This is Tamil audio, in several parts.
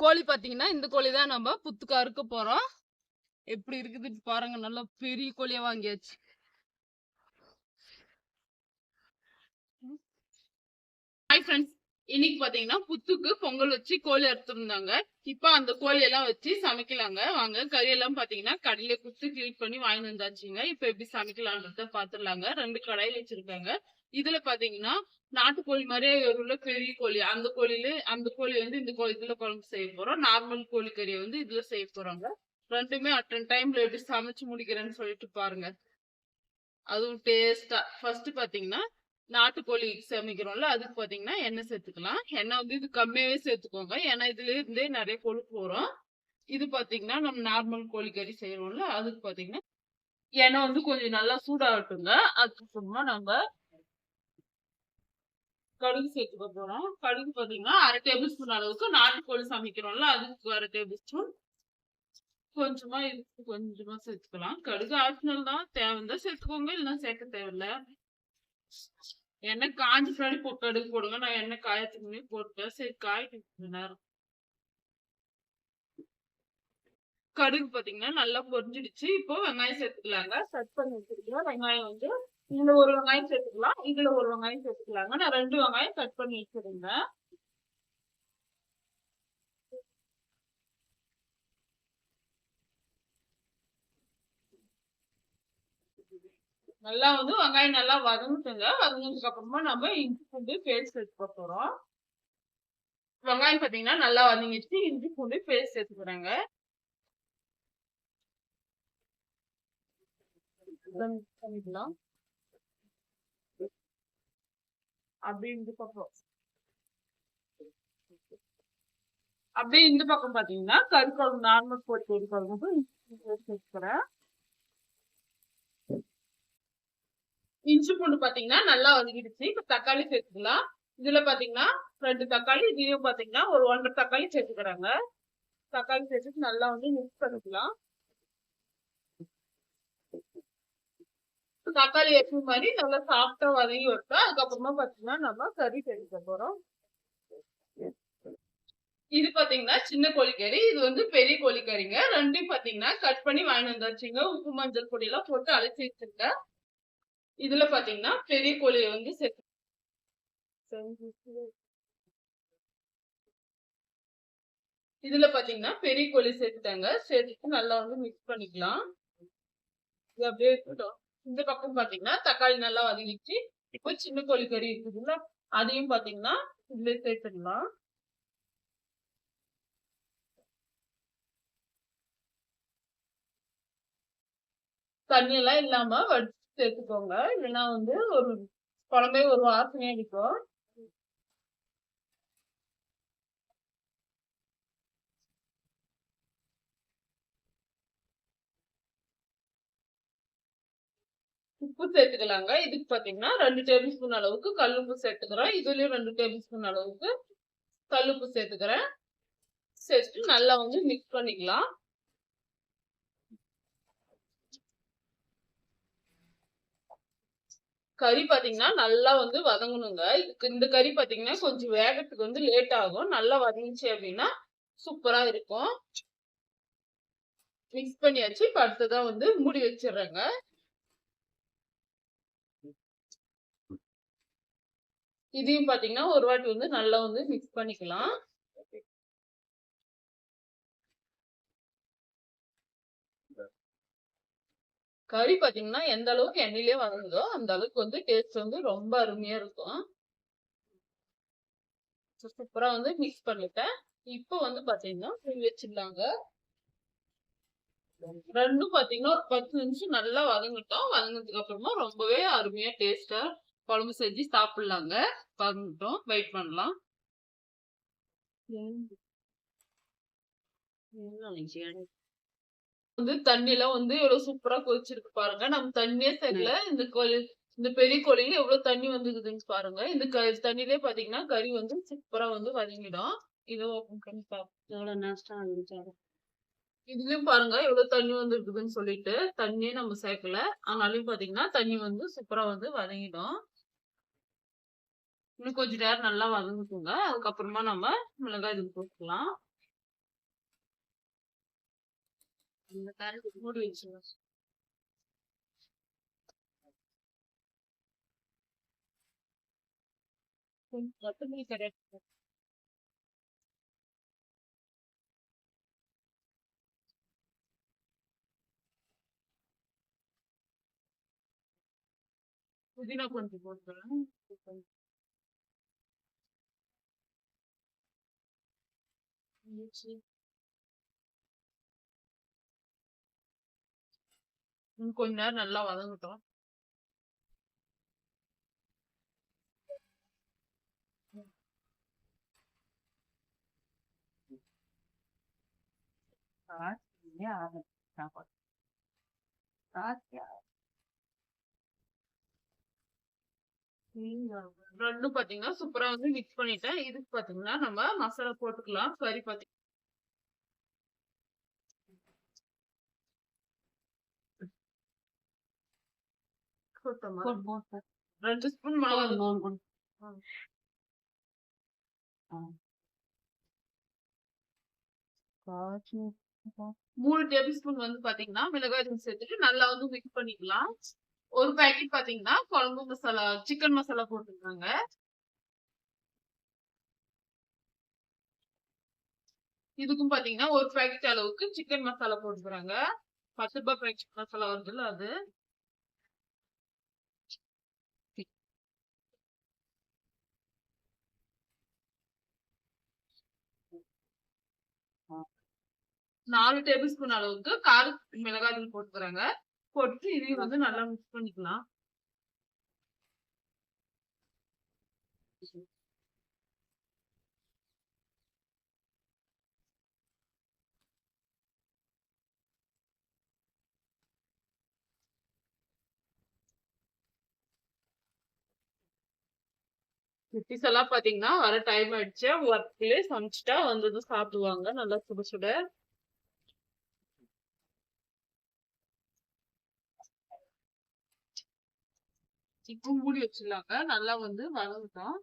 கோழி பாத்தீங்கன்னா இந்த கோழி தான் நம்ம புத்துக்கா அறுக்க போறோம். எப்படி இருக்குது பாருங்க நல்லா பெரிய கோழியா வாங்கியாச்சு. ஹாய் ஃப்ரெண்ட்ஸ் இன்னைக்கு பாத்தீங்கன்னா புத்துக்கு பொங்கல் வச்சு கோழி அறுத்துருந்தாங்க. இப்ப அந்த கோழி எல்லாம் வச்சு சமைக்கலாங்க. வாங்க கறி எல்லாம் பாத்தீங்கன்னா கடையில குத்து கிளீன் பண்ணி வாங்கி வந்தாச்சுங்க. இப்ப எப்படி சமைக்கலான்றத பாத்துடலாங்க. ரெண்டு கடாயில் வச்சிருக்காங்க. இதுல பாத்தீங்கன்னா நாட்டுக்கோழி மாதிரியே உள்ள பெரிய கோழி அந்த கோழியில அந்த கோழி வந்து இந்த கோழி இதுல குழம்பு செய்ய போறோம். நார்மல் கோழி கறியை வந்து இதுல செய்ய போறாங்க. ரெண்டுமே அட்டன் டைம்ல எப்படி சமைச்சு முடிக்கிறேன்னு சொல்லிட்டு பாருங்க. அதுவும் டேஸ்டா ஃபர்ஸ்ட் பாத்தீங்கன்னா நாட்டுக்கோழி சமைக்கிறோம்ல அதுக்கு பாத்தீங்கன்னா எண்ணெய் சேர்த்துக்கலாம். எண்ணெய் வந்து இது கம்மியாவே சேர்த்துக்கோங்க. ஏன்னா இதுல இருந்தே நிறைய கொழுப்பு வரும். இது பாத்தீங்கன்னா நம்ம நார்மல் கோழி கறி செய்யறோம்ல அதுக்கு பாத்தீங்கன்னா எண்ணெய் வந்து கொஞ்சம் நல்லா சூடாகட்டுங்க. அதுக்கப்புறமா நம்ம கடுகு சேர்த்துக்க போறோம் கடுகு பாத்தீங்கன்னா அரை டேபிள் ஸ்பூன் அளவுக்கு நாட்டுக்கோழி சமைக்கிறோம்ல அதுக்கு அரை டேபிள் ஸ்பூன் கொஞ்சமா இதுக்கு கொஞ்சமா சேர்த்துக்கலாம். கடுகு ஆப்ஷனல் தான். தேவைந்தா சேர்த்துக்கோங்க இல்லைன்னா சேர்க்க தேவையில்ல. எண்ணெய் காஞ்சி பின்னாடி போ கடுகு போடுங்க. நான் எண்ணெய் காயத்துக்கு முன்னே போட்டேன் சரி காய்க்கு நேரம். கடுகு பாத்தீங்கன்னா நல்லா பொரிஞ்சிடுச்சு. இப்போ வெங்காயம் சேர்த்துக்கலாங்க. கட் பண்ணி வச்சிருக்கோம் வெங்காயம் வந்து இதுல ஒரு வெங்காயம் சேர்த்துக்கலாம் இதுல ஒரு வெங்காயம் சேர்த்துக்கலாங்க. நான் ரெண்டு வெங்காயம் கட் பண்ணி வச்சிருந்தேன். நல்லா வந்து வெங்காயம் நல்லா வதங்கிட்டுங்க. வதங்கினதுக்கு அப்புறமா நம்ம இஞ்சி பூண்டு பேஸ்ட் சேர்த்துக்க போறோம். வெங்காயம் பாத்தீங்கன்னா நல்லா வதங்கிச்சு இஞ்சி பூண்டு பேஸ்ட் சேர்த்துக்கிறேங்க. பண்ணிக்கலாம். அப்படியே இந்த பக்கம். அப்படியே இந்த பக்கம் பாத்தீங்கன்னா கறி நார்மல் போட்டு கறி குழம்புக்கு சேர்த்துக்கிறேன் இஞ்சி பூண்டு பாத்தீங்கன்னா நல்லா வதக்கிடுச்சு. இப்ப தக்காளி சேர்த்துக்கலாம். இதுல பாத்தீங்கன்னா ரெண்டு தக்காளி இதுலயும் பாத்தீங்கன்னா ஒரு ஒன்றரை தக்காளி சேர்த்துக்கிறாங்க. தக்காளி சேர்த்துட்டு நல்லா வந்து மிக்ஸ் பண்ணிக்கலாம். தக்காளி வச்சு மாதிரி நல்லா சாஃப்டா வதங்கி விட்டோம் அதுக்கப்புறமா பாத்தீங்கன்னா நம்ம கறி தெளிக்க போறோம். இது பாத்தீங்கன்னா சின்ன கோழிக்கறி இது வந்து பெரிய கோழிக்கறிங்க. ரெண்டையும் பாத்தீங்கன்னா கட் பண்ணி வாங்கி வந்தாச்சுங்க. உப்பு மஞ்சள் பொடி எல்லாம் போட்டு அழைச்சி வச்சிருக்கேன். இதுல பாத்தீங்கன்னா பெரிய கோழியை வந்து செட் இதுல பாத்தீங்கன்னா பெரிய கோழி சேர்த்துட்டாங்க. சேர்த்துட்டு நல்லா வந்து மிக்ஸ் பண்ணிக்கலாம். இது அப்படியே இருக்கட்டும். இந்த பக்கம் பாத்தீங்கன்னா தக்காளி நல்லா வதங்கிச்சு இப்போ சின்ன கோழி கறி இருக்குதுல்ல அதையும் பாத்தீங்கன்னா இதுல சேர்த்துக்கலாம் தண்ணி எல்லாம் இல்லாம வடிச்சு சேர்த்துக்கோங்க. இல்லைன்னா வந்து ஒரு குழம்பே ஒரு வாசனையா இருக்கும். உப்பு சேர்த்துக்கலாங்க. இதுக்கு பாத்தீங்கன்னா ரெண்டு டேபிள் ஸ்பூன் அளவுக்கு கல்லுப்பு சேர்த்துக்கிறேன். இதுலேயும் ரெண்டு டேபிள் ஸ்பூன் அளவுக்கு கல்லுப்பு சேர்த்துக்கிறேன். சேர்த்துட்டு நல்லா வந்து மிக்ஸ் பண்ணிக்கலாம். கறி பார்த்தீங்கன்னா நல்லா வந்து வதங்கணுங்க. இதுக்கு இந்த கறி பார்த்தீங்கன்னா கொஞ்சம் வேகத்துக்கு வந்து லேட் ஆகும். நல்லா வதங்கிச்சு அப்படின்னா சூப்பரா இருக்கும். மிக்ஸ் பண்ணியாச்சு. இப்போ அடுத்ததான் வந்து மூடி வச்சிடுறேங்க. இதையும் பாத்தீங்கன்னா ஒரு வாட்டி வந்து நல்லா வந்து மிக்ஸ் பண்ணிக்கலாம். கறி பாத்தீங்கன்னா எந்த அளவுக்கு எண்ணெயிலே வதங்குதோ அந்த அளவுக்கு வந்து டேஸ்ட் வந்து ரொம்ப அருமையா இருக்கும். சூப்பரா வந்து மிக்ஸ் பண்ணிட்டேன். இப்போ வந்து பாத்தீங்கன்னா மூடி வச்சிடலாங்க. ரெண்டும் பாத்தீங்கன்னா ஒரு பத்து நிமிஷம் நல்லா வதங்கிட்டோம். வதங்கினதுக்கு அப்புறமா ரொம்பவே அருமையா டேஸ்டா குழம்பு செஞ்சு சாப்பிடலாங்க. வதங்கிட்டோம் வெயிட் பண்ணலாம். வந்து தண்ணி எல்லாம் வந்து எவ்வளவு சூப்பரா கொதிச்சிருக்கு பாருங்க. நம்ம தண்ணியே தெரியல. இந்த கோழி இந்த பெரிய கோழியில எவ்வளவு தண்ணி வந்துக்குதுன்னு பாருங்க. இந்த தண்ணிலே பாத்தீங்கன்னா கறி வந்து சூப்பரா வந்து வதங்கிடும். இதை ஓப்பன் பண்ணி ஆகுது இதுலயும் பாருங்க. எவ்வளவு தண்ணி வந்து இருக்குதுன்னு சொல்லிட்டு தண்ணியே நம்ம சேர்க்கல. ஆனாலும் பாத்தீங்கன்னா தண்ணி வந்து சூப்பரா வந்து வதங்கிடும். இன்னும் கொஞ்ச நேரம் நல்லா வதங்கிக்கோங்க அதுக்கப்புறமா நம்ம மிளகாய் இது போட்டுக்கலாம். இந்த கரண்ட் மூடி வச்சுருங்க. கொத்தமல்லி கரெக்ட் புதினா கொஞ்சம் போட்டுக்கலாம். இன்னும் கொஞ்ச நேரம் நல்லா வதங்கட்டும் சாப்பாடு ரெண்டும் பாத்தீங்கன்னா சூப்பரா வந்து மிக்ஸ் பண்ணிட்டேன். இதுக்கு பாத்தீங்கன்னா நம்ம மசாலா போட்டுக்கலாம். கறி போட்டு ரெண்டு ஸ்பூன் மிளகா மூணு டேபிள் ஸ்பூன் வந்து பாத்தீங்கன்னா மிளகாய் சேர்த்துட்டு நல்லா வந்து மிக்ஸ் பண்ணிக்கலாம். ஒரு பேக்கெட் பாத்தீங்கன்னா குழம்பு மசாலா சிக்கன் மசாலா போட்டுருக்காங்க. இதுக்கும் பாத்தீங்கன்னா ஒரு பேக்கெட் அளவுக்கு சிக்கன் மசாலா போட்டுக்கிறாங்க. பத்து ரூபாய் பேக்கெட் மசாலா வருதுல்ல அது. நாலு டேபிள் ஸ்பூன் அளவுக்கு கார மிளகாய் தூள் போட்டுக்கிறாங்க. போட்டு இதையும் வந்து நல்லா மிக்ஸ் பண்ணிக்கலாம். குட்டீஸ் எல்லாம் பாத்தீங்கன்னா வர டைம் ஆயிடுச்சு. ஒர்க்லயே சமைச்சிட்டா வந்ததும் சாப்பிடுவாங்க. நல்லா சுட சுட. இப்போ மூடி வச்சிடலாங்க நல்லா வந்து வதங்கட்டும்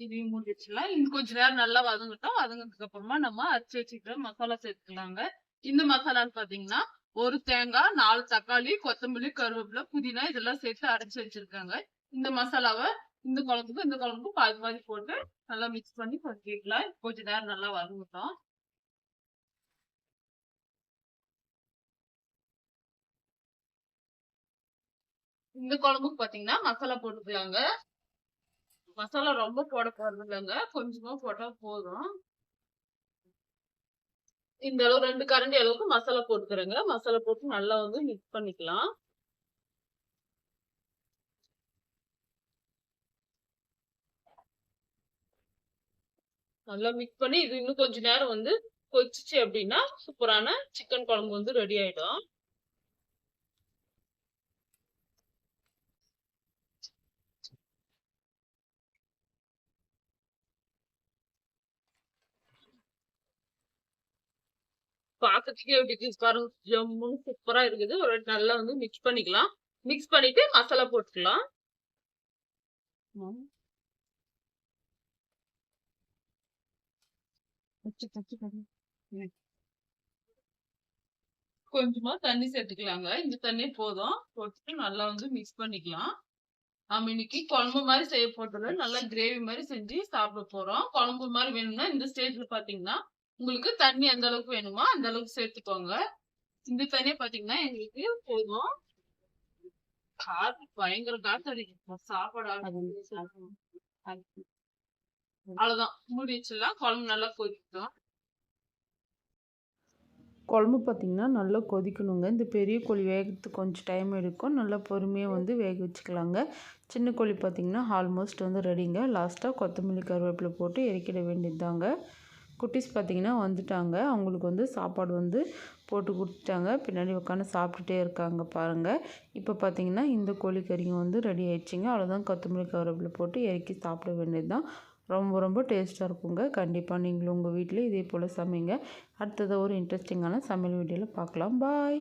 இதையும் மூடி வச்சிடலாம். இன்னும் கொஞ்ச நேரம் நல்லா வதங்கட்டும். வதங்கினதுக்கு அப்புறமா நம்ம அரைச்சி வச்சுக்கிற மசாலா சேர்த்துக்கலாங்க. இந்த மசாலான்னு பாத்தீங்கன்னா ஒரு தேங்காய் நாலு தக்காளி கொத்தமல்லி கருவேப்பிலை புதினா இதெல்லாம் சேர்த்து அரைச்சு வச்சிருக்காங்க. இந்த மசாலாவை இந்த குழம்புக்கு இந்த குழம்புக்கு பாதி பாதி போட்டு நல்லா மிக்ஸ் பண்ணி கொதிக்கலாம் கொஞ்ச நேரம் நல்லா வதங்கட்டும். இந்த குழம்புக்கு பாத்தீங்கன்னா மசாலா போட்டுக்கலாங்க. மசாலா ரொம்ப போட போறது இல்லைங்க கொஞ்சமா போட்டா போதும். இந்த அளவு ரெண்டு கரண்டி அளவுக்கு மசாலா போட்டுக்கிறேங்க. மசாலா போட்டு நல்லா வந்து மிக்ஸ் பண்ணிக்கலாம். நல்லா மிக்ஸ் பண்ணி இது இன்னும் கொஞ்ச நேரம் வந்து கொதிச்சிச்சு அப்படின்னா சூப்பரான சிக்கன் குழம்பு வந்து ரெடி ஆயிடும். பார்க்கறதுக்கே எப்படி பாருங்க. ஜம்முன்னு சூப்பரா இருக்குது. ஒரு நல்லா வந்து மிக்ஸ் பண்ணிக்கலாம். மிக்ஸ் பண்ணிட்டு மசாலா போட்டுக்கலாம். கொஞ்சமா தண்ணி சேர்த்துக்கலாங்க. இந்த தண்ணி போதும். போட்டுட்டு நல்லா வந்து மிக்ஸ் பண்ணிக்கலாம். நம்ம இன்னைக்கு குழம்பு மாதிரி செய்ய போட்டதுல நல்லா கிரேவி மாதிரி செஞ்சு சாப்பிட போறோம். குழம்பு மாதிரி வேணும்னா இந்த ஸ்டேஜ்ல பாத்தீங்கன்னா உங்களுக்கு தண்ணி எந்த அளவுக்கு வேணுமோ அந்த அளவுக்கு சேர்த்துக்கோங்க. இந்த தண்ணியை பாத்தீங்கன்னா எங்களுக்கு போதும். காத்து பயங்கர காத்து அடிக்கும் சாப்பாடு. அவ்வளவுதான். மூடி வச்சிடலாம் குழம்பு நல்லா கொதிக்கும் குழம்பு பார்த்திங்கன்னா நல்லா கொதிக்கணுங்க. இந்த பெரிய கோழி வேகிறதுக்கு கொஞ்சம் டைம் எடுக்கும். நல்லா பொறுமையாக வந்து வேக வச்சுக்கலாங்க. சின்ன கோழி பார்த்திங்கன்னா ஆல்மோஸ்ட் வந்து ரெடிங்க லாஸ்ட்டாக கொத்தமல்லி கருவேப்பிலை போட்டு இறக்கிட வேண்டியதுதாங்க. குட்டீஸ் பார்த்திங்கன்னா வந்துட்டாங்க. அவங்களுக்கு வந்து சாப்பாடு வந்து போட்டு கொடுத்துட்டாங்க. பின்னாடி உட்காந்து சாப்பிட்டுட்டே இருக்காங்க பாருங்கள் இப்போ பார்த்திங்கன்னா இந்த கோழிக்கறியும் வந்து ரெடி ஆயிடுச்சிங்க. அவ்வளோதான் கொத்தமல்லி கவரப்பில் போட்டு இறக்கி சாப்பிட வேண்டியது தான் ரொம்ப ரொம்ப டேஸ்ட்டாக இருக்குங்க. கண்டிப்பாக நீங்களும் உங்கள் வீட்டில் இதே போல் சமைங்க. அடுத்தது ஒரு இன்ட்ரெஸ்டிங்கான சமையல் வீடியோவில் பார்க்கலாம் பாய்